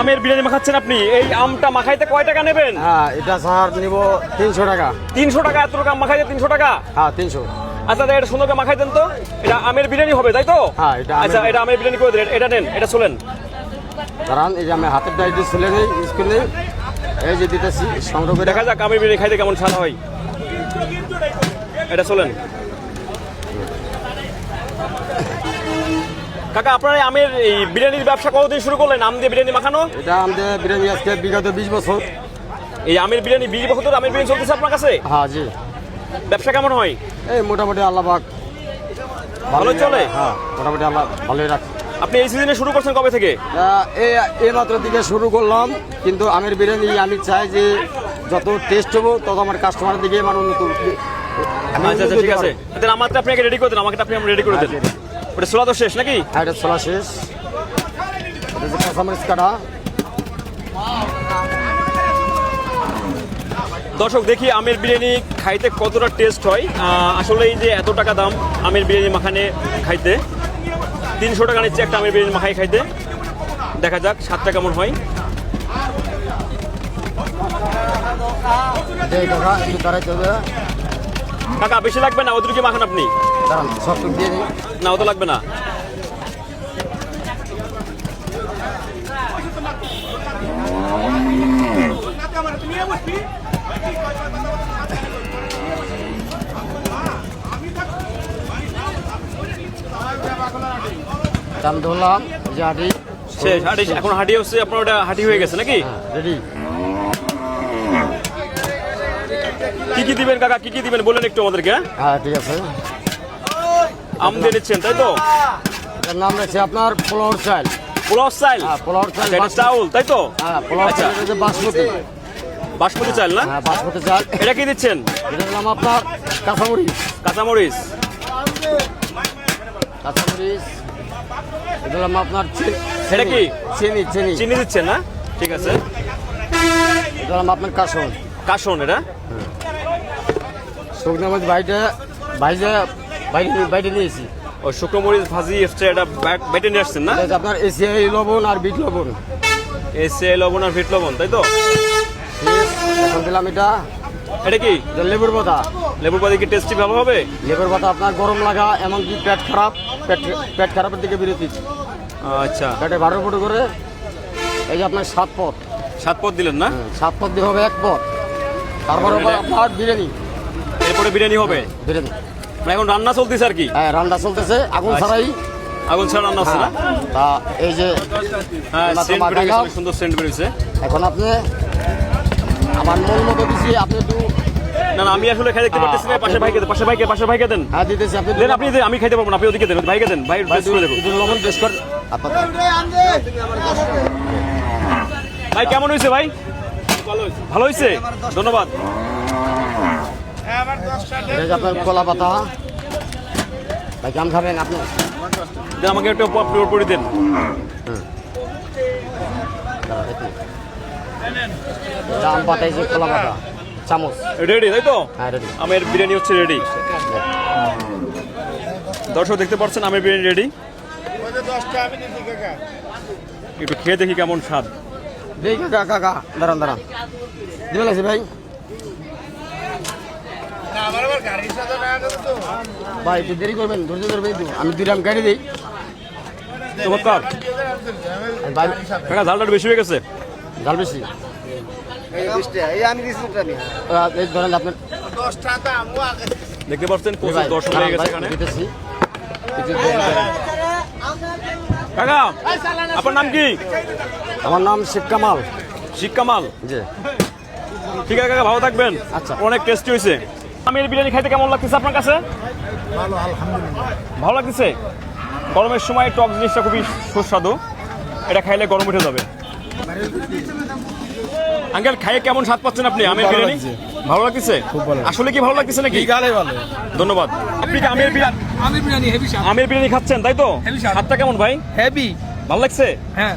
আমের বিরিয়ানি মাখাচ্ছেন আপনি? এই আমটা মাখাইতে কয় টাকা নেবেন? হ্যাঁ এটা স্যার নিব তিনশো টাকা। তিনশো টাকা এত টাকা মাখাইতে তিনশো টাকা? হ্যাঁ তিনশো। আচ্ছা এটা সুন্দর করে মাখাই দেন তো? এটা আমের বিরিয়ানি হবে তাই তো? হ্যাঁ, এটা আমের আচ্ছা এটা আমের বিরিয়ানি করে দিন এটা নেন এটা চলেন কারণ এই যে আমি হাতের ডাইটি ছেলে নেই স্কুলে এই যে দিতেছি সংগ্রহ করে। দেখা যাক আমের বিরিয়ানি খাইতে কেমন স্বাদ হয়। এটা চলেন কাকা আপনার আমের এই বিরিয়ানির ব্যবসা কতদিন শুরু করলেন? আম দিয়ে বিরিয়ানি মাখানো? এটা আমাদের বিরিয়ানি আজকে বিগত বিশ বছর। এই আমের বিরিয়ানি বিশ বছর আমের বিরিয়ানি চলতেছে আপনার কাছে? হ্যাঁ জি। ব্যবসা কেমন হয়? এই মোটামুটি আল্লাহ পাক ভালো চলে? হ্যাঁ মোটামুটি আল্লাহ ভালোই রাখছে। আপনি এই সিজনে শুরু করছেন কবে থেকে? তা এই মাত্র থেকে শুরু করলাম কিন্তু আমের বিরিয়ানি আমি চাই যে যত টেস্ট হব তত আমার কাস্টমার দিকে আমার উন্নত আমি আচ্ছা আচ্ছা ঠিক আছে। তাহলে আমারটা আপনাকে রেডি করে দেন আমাকে আপনি রেডি করে দেন। আচ্ছা। ওটা সোলা তো শেষ নাকি? হ্যাঁ এটা শেষ। এটা যে কাঁচামরিচ কাটা। দর্শক দেখি আমের বিরিয়ানি খাইতে কতটা টেস্ট হয়। আসলে এই যে এত টাকা দাম আমের বিরিয়ানি মাখানে খাইতে তিনশো টাকা নিচ্ছে একটা আমের বিরিয়ানি মাখাই খাইতে। দেখা যাক স্বাদটা কেমন হয়। কাকা বেশি লাগবে না? ওদের কি মাখান আপনি। না অত লাগবে না। দাম ধরলাম যে হাঁটি শেষ হাঁটি এখন হাঁটি হচ্ছে আপনার ওটা হাঁটি হয়ে গেছে নাকি? রেডি কি কি দিবেন কাকা? কি কি দিবেন? বলেন একটু আমাদেরকে হ্যাঁ? হ্যাঁ ঠিক আছে। আম দিয়ে নিচ্ছেন তাই তো? এর নাম রয়েছে আপনার পোলাওর চাল পোলাও চাল হ্যাঁ পোলাওর চাল আচ্ছা, এটা চাউল তাই তো? হ্যাঁ পোলাওর আচ্ছা। চাল এটা বাসমতি বাসমতি চাল না? হ্যাঁ বাসমতি চাল এটা কি দিচ্ছেন? এটা নাম আপনার কাঁচামরিচ। কাঁচামরিচ। কাঁচামরিচ। এটা নাম আপনার এটা কি? চিনি চিনি। চিনি দিচ্ছেন না? ঠিক আছে। এটা নাম আপনার কাসন কাশন এটা? শুকনো মাছ বাইটে বাইরে বাইরে বাইরে নিয়েছি ও ভাজি এটা বেটে নিয়ে আসছেন না? আপনার এসিআই লবণ আর বিট লবণ। আর লবণ তাই তো? শেষ। এখন দিলাম এটা। এটা কি? লেবুর পাতা লেবুর পাতি কি টেস্টি ভালো হবে? লেবুর পাতা আপনার গরম লাগা এমনকি পেট খারাপ পেট পেট খারাপের দিকে বিরতি। আচ্ছা। পেটে বারো ফুটো করে এই যে আপনার সাত পথ সাত পদ দিলেন না? হ্যাঁ, সাত পথ দিয়ে হবে এক পথ তারপরে আপনার বিরিয়ানি। এরপরে বিরিয়ানি হবে? বিরিয়ানি। এখন রান্না চলতেছে আর কি। হ্যাঁ রান্না চলতেছে। আগুন আচ্ছা। ছাড়াই। আগুন ছাড়া রান্না হচ্ছে না? হ্যাঁ, তা এই যে হ্যাঁ সেন্ট গেছে সুন্দর সেন্ট বেরিয়েছে। এখন আপনি আমার মন মতো দিছি আপনি একটু না না আমি আসলে খাই দেখতে হ্যাঁ, পারতেছি না পাশে ভাইকে দেন পাশে ভাইকে পাশে ভাইকে দেন। হ্যাঁ দিতেছি আপনি দেন আপনি দেন, আমি খাইতে পারব না আপনি ওদিকে দেন ভাইকে দেন। ভাই ভাই, করে লবণ কর। ভাই কেমন হয়েছে ভাই? ভালো হয়েছে। ধন্যবাদ। এটা আপনার কলা পাতা। ভাই কাম খাবেন আপনি? আমাকে একটা আপলোড করে দেন। আম পাতা যে কলা পাতা চামচ। রেডি তাই তো? হ্যাঁ রেডি আমের বিরিয়ানি হচ্ছে রেডি দর্শক দেখতে পাচ্ছেন আমের বিরিয়ানি রেডি একটু খেয়ে দেখি কেমন স্বাদ। কাকা কাকা দাঁড়ান দাঁড়ান। দিবে লাগছে ভাই? ভাই একটু দেরি করবেন ধৈর্য একটু। আমি দুই রাম গাড়ি দিই। চমৎকার। ঝালটা বেশি হয়ে গেছে? জাল বেশি? ধরেন আপনার দেখতে পাচ্ছেন প্রচুর দর্শক হয়ে গেছে এখানে। দিতেছি। একটু দেরি করেন। কাকা আপনার নাম কি? আমার নাম শেখ কামাল। শিখ কামাল? জি। ঠিক আছে কাকা ভালো থাকবেন। আচ্ছা। অনেক টেস্টি হয়েছে। আমের বিরিয়ানি খাইতে কেমন লাগতেছে আপনার কাছে? ভালো আলহামদুলিল্লাহ। ভালো লাগতেছে? গরমের সময় টক জিনিসটা খুবই সুস্বাদু। এটা খাইলে গরম উঠে যাবে। আঙ্কেল খাইয়ে কেমন স্বাদ পাচ্ছেন আপনি আমের ভালো বিরিয়ানি। ভালো লাগতেছে? আসলে কি ভালো লাগতেছে নাকি? গালে ভালো। ধন্যবাদ। আপনি কি আমের বিরিয়ানি আমি বিরিয়ানি হেভি স্বাদ। আমের বিরিয়ানি খাচ্ছেন তাই তো? হেভি স্বাদটা কেমন ভাই? হেভি। ভালো লাগছে? হ্যাঁ।